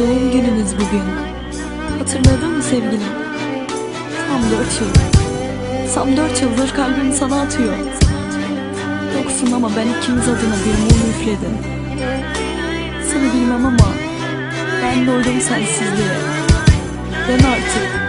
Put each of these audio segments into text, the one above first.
beraberiz bugün. Hatırladın mı sevgilim? Tam dört yıl. Tam dört yıldır kalbim sana atıyor. Yoksun ama ben ikimiz adına bir mum üfledim. Seni bilmem ama ben doydum sensizliğe. Dön artık.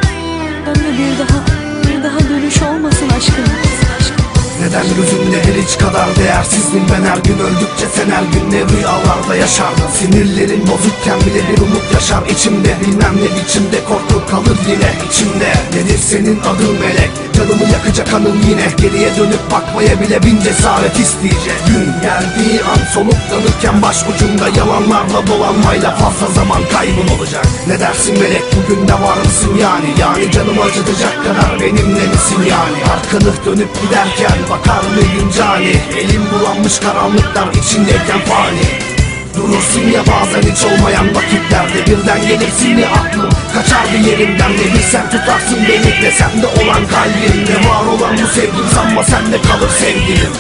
Neden gözümde her hiç kadar değersizdim ben her gün öldükçe sen her gün ne rüyalarda yaşardın? Sinirlerin bozukken bile bir umut yaşar içimde. Bilmem ne biçimde korku kalır yine içimde. Nedir senin adın melek? Canımı yakacak anım yine. Geriye dönüp bakmaya bile bin cesaret isteyecek. Gün geldiği an soluklanırken baş ucunda Yalanlarla dolanmayla fazla zaman kaybın olacak. Ne dersin melek? Bugün de var mısın yani? Yani canımı acıtacak kadar benimle misin yani? Arkanı dönüp giderken bakar mıydın cani? Elim bulanmış karanlıklar içindeyken fani Durursun ya bazen hiç olmayan vakitlerde Birden gelirsin ya aklım. Kaçar bir yerimden de bir sen tutarsın beni de Sende olan kalbimde. Var olan bu sevgim Sanma sende kalır sevgilim.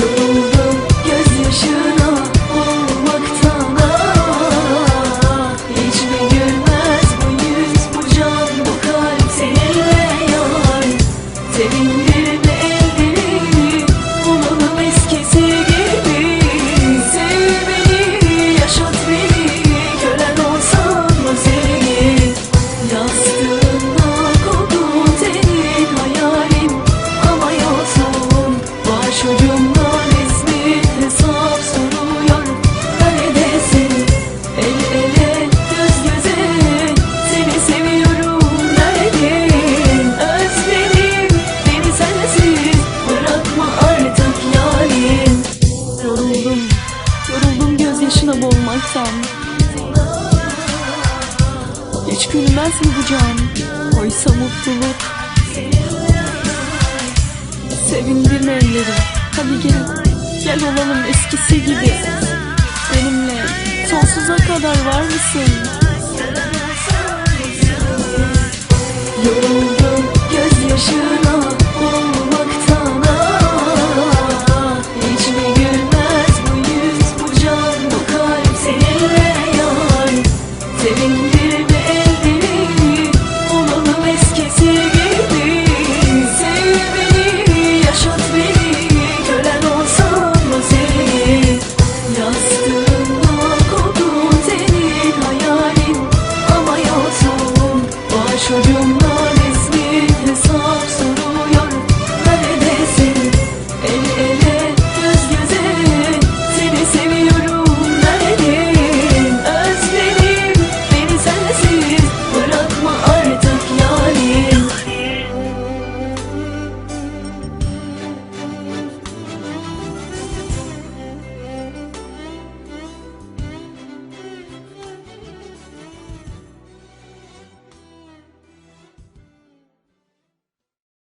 Yoruldum gözyaşına boğulmaktan. Hiç gülmez mi bu can? Oysa mutluluk. Sevindirme elleri Hadi gel. Gel olalım eskisi gibi. Benimle Sonsuza kadar var mısın?